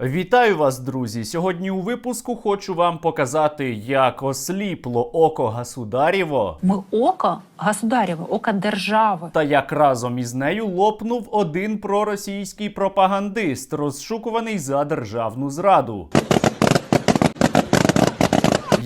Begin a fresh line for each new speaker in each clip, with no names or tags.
Вітаю вас, друзі! Сьогодні у випуску хочу вам показати, як осліпло око государєво,
Ми око Гасударіво, око держави.
та як разом із нею лопнув один проросійський пропагандист, розшукуваний за державну зраду.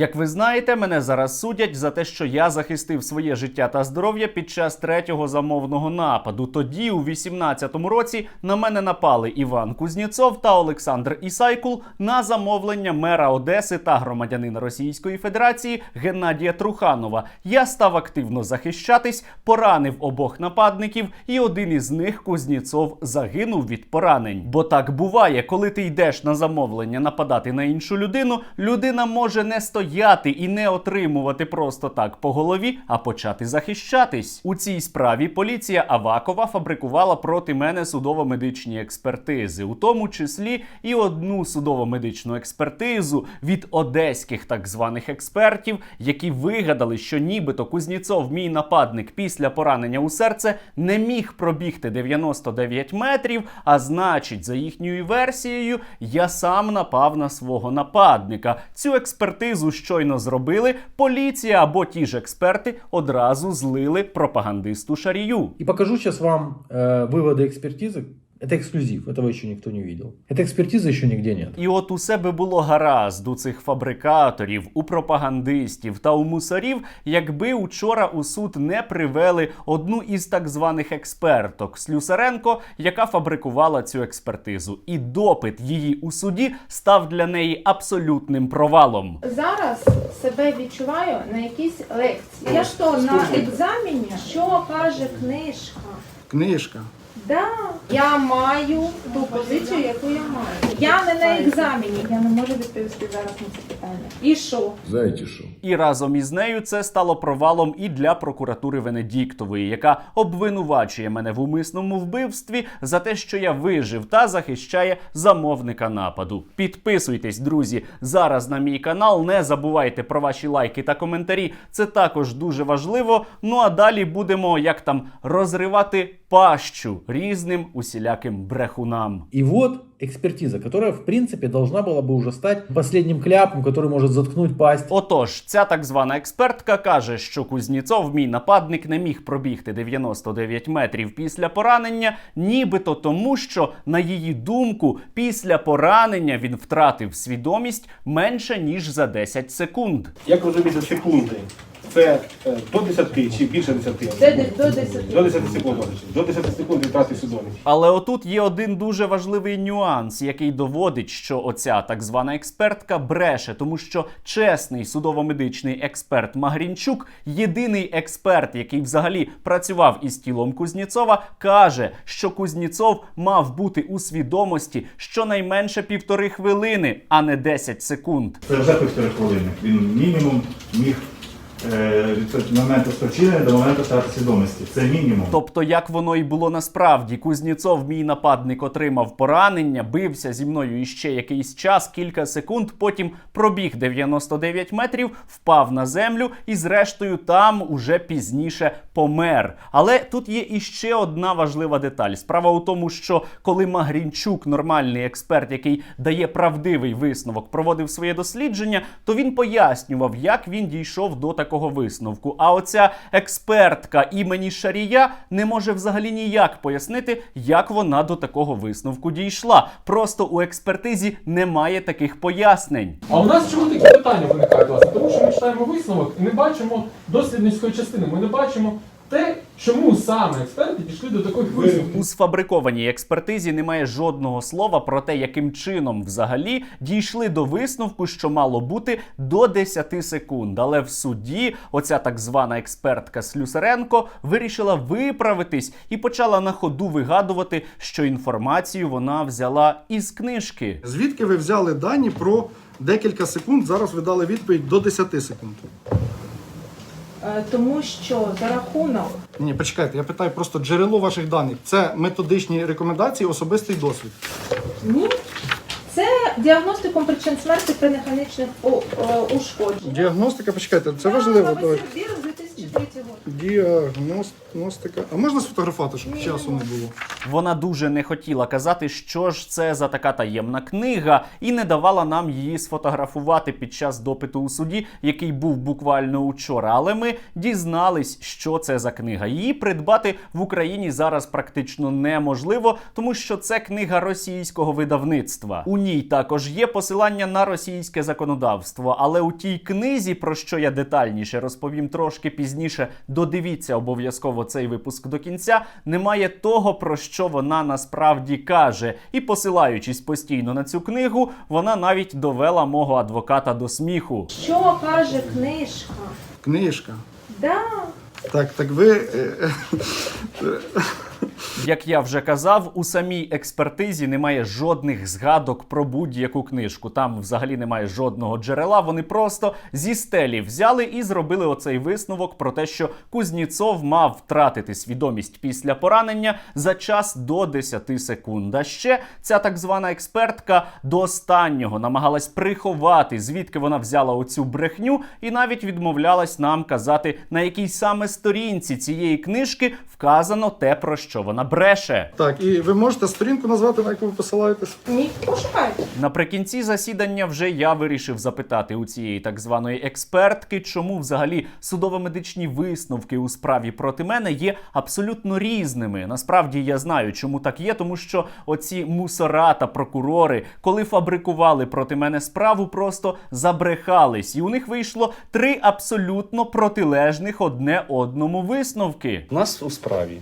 Як ви знаєте, мене зараз судять за те, що я захистив своє життя та здоров'я під час третього замовного нападу. Тоді, у 18-му році, на мене напали Іван Кузнєцов та Олександр Ісайкул на замовлення мера Одеси та громадянина Російської Федерації Геннадія Труханова. Я став активно захищатись, поранив обох нападників, і один із них Кузнєцов загинув від поранень. Бо так буває, коли ти йдеш на замовлення нападати на іншу людину, людина може не стояти і не отримувати просто так по голові, а почати захищатись. У цій справі поліція Авакова фабрикувала проти мене судово-медичні експертизи, у тому числі і одну судово-медичну експертизу від одеських так званих експертів, які вигадали, що нібито Кузнєцов, мій нападник, після поранення у серце не міг пробігти 99 метрів. А значить, за їхньою версією, я сам напав на свого нападника. Цю експертизу щойно зробили. Поліція або ті ж експерти одразу злили пропагандисту Шарію.
И покажу сейчас вам э, выводы экспертизы. Это эксклюзив, этого еще никто не видел. Этой экспертизы еще нигде нет.
І от у себе було гаразд у цих фабрикаторів, у пропагандистів та у мусорів, якби учора у суд не привели одну із так званих експерток Слюсаренко, яка фабрикувала цю експертизу. І допит її у суді став для неї абсолютним провалом.
Зараз себе відчуваю на якійсь лекції. Я що на екзамені, що каже книжка?
Книжка.
Да, я маю ту позицію, яку я маю. Я не на екзамені, я не можу відповісти зараз на це питання. І що?
Знаете что?
І разом із нею це стало провалом і для прокуратури Венедіктової, яка обвинувачує мене в умисному вбивстві за те, що я вижив та захищає замовника нападу. Підписуйтесь, друзі, зараз на мій канал. Не забувайте про ваші лайки та коментарі. Це також дуже важливо. Ну а далі будемо як там розривати пащу різним усіляким брехунам.
И вот экспертиза, которая в принципе должна была бы уже стать последним кляпом, который может заткнуть пасть.
Отож, ця так звана експертка каже, що Кузнєцов, мій нападник, не міг пробігти 99 метрів після поранення, нібито тому, що, на її думку, після поранення він втратив свідомість менше ніж за 10 секунд.
Як розуміти секунди? Це е, до 10 чи більше 10?
Де десь до 10.
До 10 секунд. До 10 секунд втрати свідомість.
Але отут є один дуже важливий нюанс, який доводить, що оця так звана експертка бреше, тому що чесний судово-медичний експерт Магрінчук, єдиний експерт, який взагалі працював із тілом Кузнєцова, каже, що Кузнєцов мав бути у свідомості щонайменше півтори хвилини, а не 10 секунд.
Це вже півтори хвилини. Він мінімум міг від моменту спочинення до моменту втрати свідомості. Це мінімум.
Тобто, як воно і було насправді, Кузнєцов, мій нападник, отримав поранення, бився зі мною іще якийсь час, кілька секунд. Потім пробіг 99 метрів, впав на землю і, зрештою, там уже пізніше помер. Але тут є іще одна важлива деталь. Справа у тому, що коли Магрінчук, нормальний експерт, який дає правдивий висновок, проводив своє дослідження, то він пояснював, як він дійшов до такого висновку. А оця експертка імені Шарія не може взагалі ніяк пояснити, як вона до такого висновку дійшла. Просто у експертизі немає таких пояснень.
А у нас чому такі питання виникають, власне? Тому що ми читаємо висновок і не бачимо дослідницької частини. Ми не бачимо те, чому саме експерти дійшли до таких висновків.
У сфабрикованій експертизі немає жодного слова про те, яким чином взагалі дійшли до висновку, що мало бути до 10 секунд. Але в суді оця так звана експертка Слюсаренко вирішила виправитись і почала на ходу вигадувати, що інформацію вона взяла із книжки.
Звідки ви взяли дані про декілька секунд? Зараз ви дали відповідь до 10 секунд.
Е, Тому що за рахунок
Ні, почекайте, я питаю просто джерело ваших даних. Це методичні рекомендації, особистий досвід.
ні. Це діагностиком причин смерті при механічних е, ушкодженнях.
Діагностика, почекайте, це важливо.
Новосибір
Давайте.
з 2003 року.
Діагностика. Гностика. А можна сфотографувати, щоб часу не було?
Вона дуже не хотіла казати, що ж це за така таємна книга, і не давала нам її сфотографувати під час допиту у суді, який був буквально учора. Але ми дізнались, що це за книга. Її придбати в Україні зараз практично неможливо, тому що це книга російського видавництва. У ній також є посилання на російське законодавство. Але у тій книзі, про що я детальніше розповім трошки пізніше, додивіться обов'язково цей випуск до кінця. Немає того, про що вона насправді каже. І посилаючись постійно на цю книгу, вона навіть довела мого адвоката до сміху.
Що каже книжка?
Книжка.
Да.
Так, так ви.
Як я вже казав, у самій експертизі немає жодних згадок про будь-яку книжку. Там взагалі немає жодного джерела. Вони просто зі стелі взяли і зробили оцей висновок про те, що Кузніцов мав втратити свідомість після поранення за час до 10 секунд. А ще ця так звана експертка до останнього намагалась приховати, звідки вона взяла оцю брехню, і навіть відмовлялась нам казати, на якій саме сторінці цієї книжки вказано те, про що вона бреше.
Так, і ви можете сторінку назвати, на яку ви посилаєтесь?
Ні, пошукайте.
Наприкінці засідання вже я вирішив запитати у цієї так званої експертки, чому взагалі судово-медичні висновки у справі проти мене є абсолютно різними. Насправді я знаю, чому так є, тому що оці мусора та прокурори, коли фабрикували проти мене справу, просто забрехались, і у них вийшло три абсолютно протилежних одне одному висновки.
У нас у справі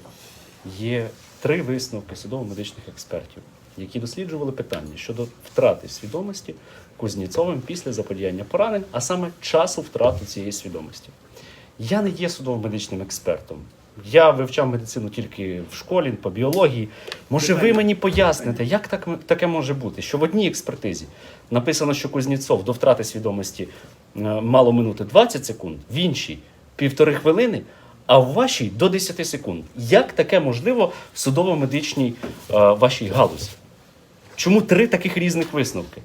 є три висновки судово-медичних експертів, які досліджували питання щодо втрати свідомості Кузніцовим після заподіяння поранень, а саме часу втрати цієї свідомості. Я не є судово-медичним експертом. Я вивчав медицину тільки в школі по біології. Може, ви мені поясните, як так, таке може бути? Що в одній експертизі написано, що Кузніцов до втрати свідомості е, мало минути 20 секунд, в іншій півтори хвилини, а в вашій до 10 секунд. Як таке можливо в судово-медичній е, вашій галузі? Чому три таких різних висновки?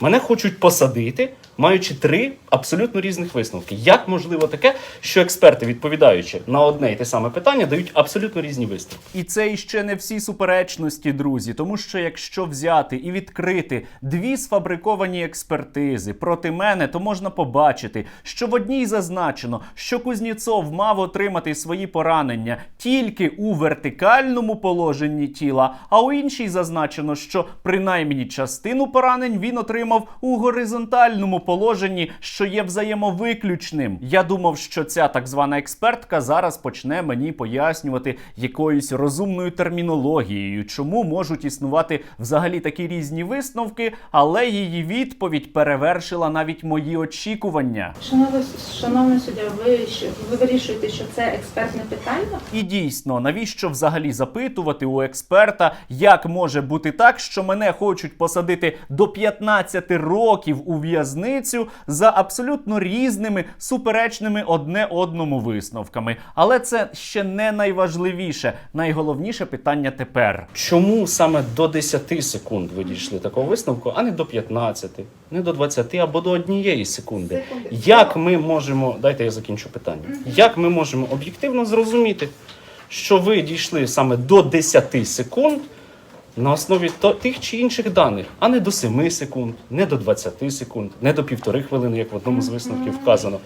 Мене хочуть посадити, маючи три абсолютно різних висновки. Як можливо таке, що експерти, відповідаючи на одне і те саме питання, дають абсолютно різні висновки?
І це іще не всі суперечності, друзі. Тому що якщо взяти і відкрити дві сфабриковані експертизи проти мене, то можна побачити, що в одній зазначено, що Кузніцов мав отримати свої поранення тільки у вертикальному положенні тіла, а у іншій зазначено, що принаймні частину поранень він отримав у горизонтальному положенні, що є взаємовиключним. Я думав, що ця так звана експертка зараз почне мені пояснювати якоюсь розумною термінологією, чому можуть існувати взагалі такі різні висновки, але її відповідь перевершила навіть мої очікування.
Шановний, шановний суддя, ви, ви вирішуєте, що це експертне питання?
І дійсно, навіщо взагалі запитувати у експерта, як може бути так, що мене хочуть посадити до 15 років у в'язницю за абсолютно різними суперечними одне одному висновками. Але це ще не найважливіше. Найголовніше питання тепер.
Чому саме до 10 секунд ви дійшли такого висновку, а не до 15, не до 20 або до однієї секунди?
Секунди.
Як ми можемо, дайте я закінчу питання. Як ми можемо об'єктивно зрозуміти, що ви дійшли саме до 10 секунд на основі то- тих чи інших даних, а не до 7 секунд, не до 20 секунд, не до півтори хвилини, як в одному з висновків вказано.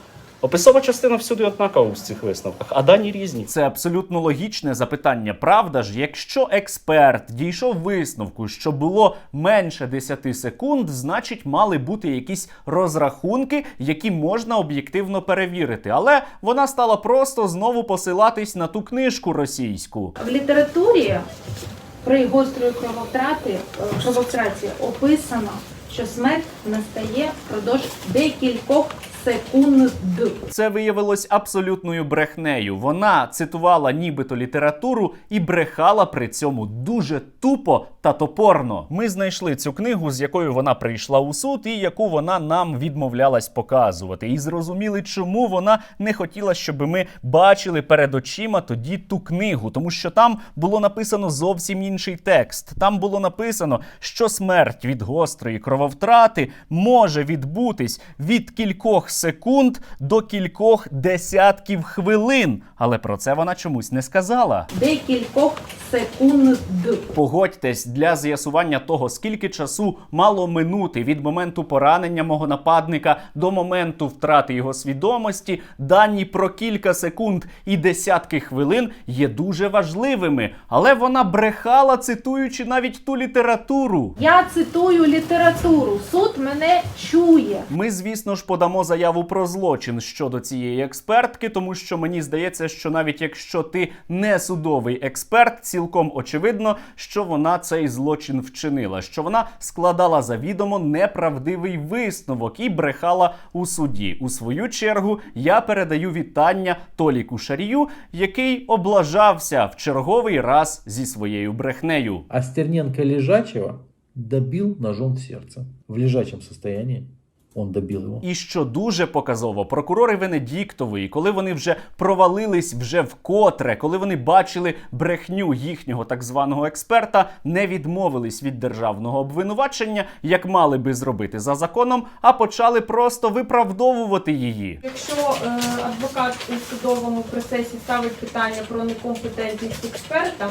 Описова частина всюди однакова в цих висновках, а дані різні.
Це абсолютно логічне запитання. Правда ж, якщо експерт дійшов висновку, що було менше 10 секунд, значить мали бути якісь розрахунки, які можна об'єктивно перевірити. Але вона стала просто знову посилатись на ту книжку російську.
В літературі при гострої кровотрати е, крововтраті описано, що смерть настає впродовж декількох секунд.
Це виявилось абсолютною брехнею. Вона цитувала нібито літературу і брехала при цьому дуже тупо та топорно. Ми знайшли цю книгу, з якою вона прийшла у суд, і яку вона нам відмовлялась показувати. І зрозуміли, чому вона не хотіла, щоб ми бачили перед очима тоді ту книгу, тому що там було написано зовсім інший текст. Там було написано, що смерть від гострої крововтрати може відбутись від кількох секунд до кількох десятків хвилин. Але про це вона чомусь не сказала.
Декількох секунд.
Погодьтесь, для з'ясування того, скільки часу мало минути від моменту поранення мого нападника до моменту втрати його свідомості, дані про кілька секунд і десятки хвилин є дуже важливими. Але вона брехала, цитуючи навіть ту літературу.
Я цитую літературу. Суд мене чує.
Ми, звісно ж, подамо заяву про злочин щодо цієї експертки, тому що мені здається, що навіть якщо ти не судовий експерт, цілком очевидно, що вона цей злочин вчинила, що вона складала завідомо неправдивий висновок і брехала у суді. У свою чергу я передаю вітання Толіку Шарію, який облажався в черговий раз зі своєю брехнею.
А Стерненко лежачего добил ножом в сердце. В лежачем состоянии он добил его.
І що дуже показово, прокурори Венедіктової, коли вони вже провалились вже вкотре, коли вони бачили брехню їхнього так званого експерта, не відмовились від державного обвинувачення, як мали би зробити за законом, а почали просто виправдовувати її.
Якщо е, адвокат у судовому процесі ставить питання про некомпетентність експерта,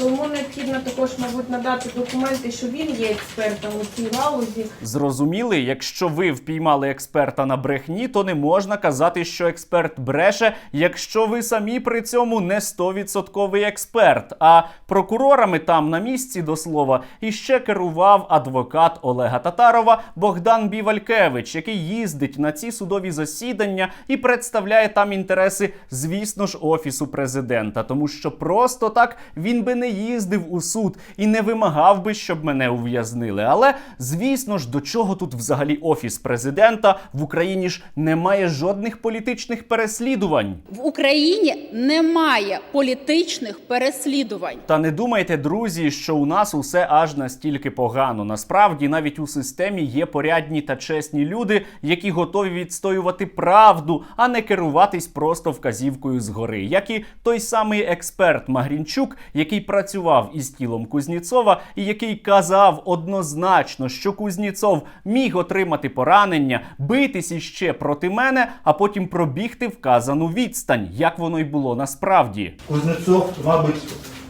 то йому необхідно також, мабуть, надати документи, що він є експертом у цій галузі.
Зрозуміли, якщо ви впіймали експерта на брехні, то не можна казати, що експерт бреше, якщо ви самі при цьому не 100% експерт. А прокурорами там на місці до слова іще керував адвокат Олега Татарова Богдан Бівалькевич, який їздить на ці судові засідання і представляє там інтереси, звісно ж, офісу президента, тому що просто так він би не їздив у суд і не вимагав би, щоб мене ув'язнили. Але звісно ж, до чого тут взагалі офіс президента в Україні ж немає жодних політичних переслідувань.
В Україні немає політичних переслідувань.
Та не думайте, друзі, що у нас усе аж настільки погано. Насправді, навіть у системі є порядні та чесні люди, які готові відстоювати правду, а не керуватись просто вказівкою згори. Як і той самий експерт Магрінчук, який працював із тілом Кузніцова, і який казав однозначно, що Кузніцов міг отримати поранення, битись іще проти мене, а потім пробігти вказану відстань, як воно й було насправді.
Кузнецов, мабуть,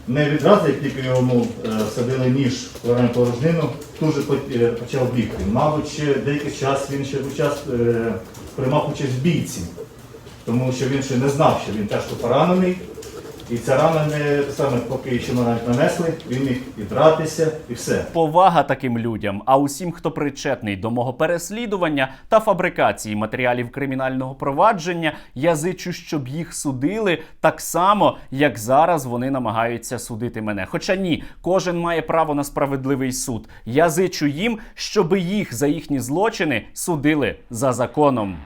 не відразу, як тільки йому е, всадили ніж в порожнину, тут же е, почав бігти. Мабуть, ще деякий час він ще час е, приймав участь в бійці, тому що він ще не знав, що він тяжко поранений. І ця рана не саме поки ще навіть нанесли, він міг і дратися, і все.
Повага таким людям, а усім, хто причетний до мого переслідування та фабрикації матеріалів кримінального провадження, я зичу, щоб їх судили так само, як зараз вони намагаються судити мене. Хоча ні, кожен має право на справедливий суд. Я зичу їм, щоб їх за їхні злочини судили за законом.